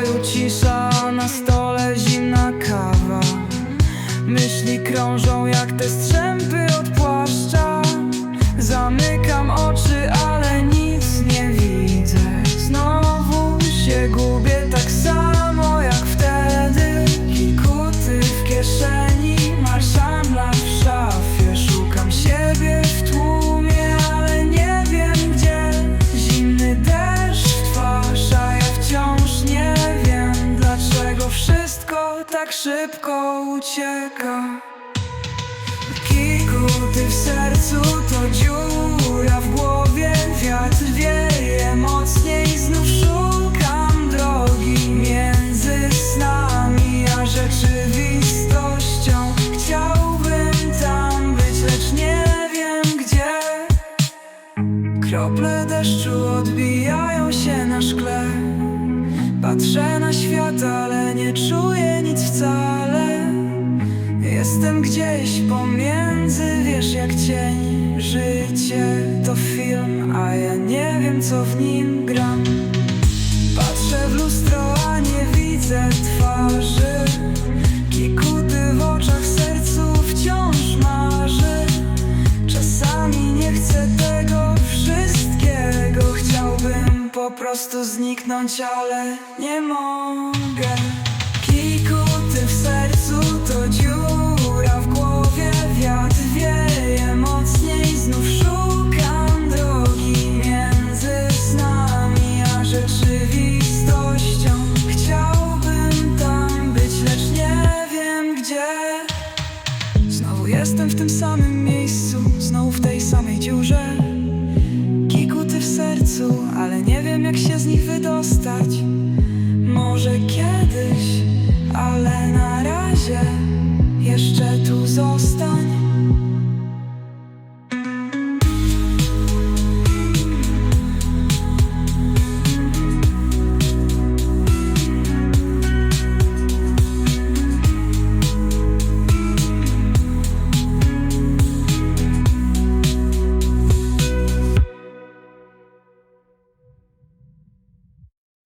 pokoju cisza Na stole zimna kawa. Myśli krążą jak te strzępy od płaszcza. Zamykam oczy, a tak szybko ucieka. Kikuty w sercu to dziura w głowie Wiatr wieje mocniej, znów szukam drogi Między snami a rzeczywistością. Chciałbym tam być, lecz nie wiem gdzie. Krople deszczu odbijają się na szkle Patrzę na świat, ale nie czuję nic wcale. Jestem gdzieś pomiędzy, wiesz jak cień Życie to film, a ja nie wiem co w nim gram. Patrzę w lustro, a nie widzę twarzy po prostu zniknąć, ale nie mogę. Kikuty w sercu to dziura w głowie Wiatr wieje mocniej, znów szukam drogi Między snami a rzeczywistością. Chciałbym tam być, lecz nie wiem gdzie. Znowu jestem w tym samym miejscu, znowu w tej samej dziurze jak się z nich wydostać. Może kiedyś,